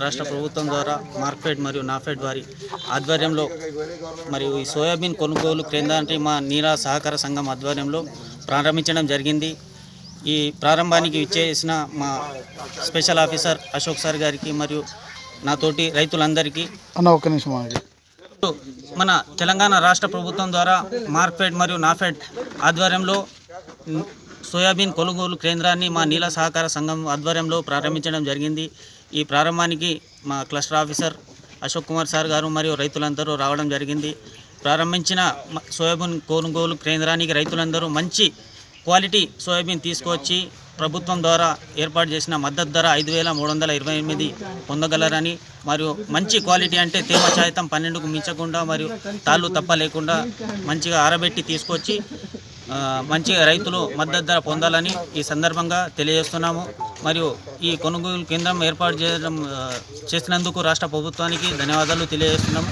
రాష్ట్ర ప్రభుత్వం ద్వారా మార్క్ఫెడ్ మరియు నాఫెడ్ వారి ఆధ్వర్యంలో మరియు ఈ సోయాబీన్ కొనుగోలు కేంద్రానికి మా నీరా సహకార సంఘం ఆధ్వర్యంలో ప్రారంభించడం జరిగింది. ఈ ప్రారంభానికి ఇచ్చేసిన మా స్పెషల్ ఆఫీసర్ అశోక్ సార్ గారికి మరియు నాతోటి రైతులందరికీ అన్న ఒక్క నిమిషం మన తెలంగాణ రాష్ట్ర ప్రభుత్వం ద్వారా మార్క్ఫెడ్ మరియు నాఫెడ్ ఆధ్వర్యంలో సోయాబీన్ కొనుగోలు కేంద్రాన్ని మా నీల సహకార సంఘం ఆధ్వర్యంలో ప్రారంభించడం జరిగింది. ఈ ప్రారంభానికి మా cluster officer Ashok Kumar sir గారు మరియు రైతులందరూ రావడం జరిగింది. ప్రారంభించిన సోయాబీన్ కొనుగోలు కేంద్రానికి రైతులందరూ మంచి క్వాలిటీ సోయాబీన్ తీసుకొచ్చి ప్రభుత్వం ద్వారా ఏర్పాటు చేసిన మద్దతు ధర ఐదు వేల మూడు వందల ఇరవై ఎనిమిది పొందగలరని మరియు మంచి క్వాలిటీ అంటే తేమ శాతం పన్నెండుకు మించకుండా మరియు తాళ్ళు తప్ప లేకుండా మంచిగా ఆరబెట్టి తీసుకొచ్చి మంచి రైతులు మద్దతు ధర పొందాలని ఈ సందర్భంగా తెలియజేస్తున్నాము. మరియు ఈ కొనుగోలు కేంద్రం ఏర్పాటు చేయడం చేసినందుకు రాష్ట్ర ప్రభుత్వానికి ధన్యవాదాలు తెలియజేస్తున్నాము.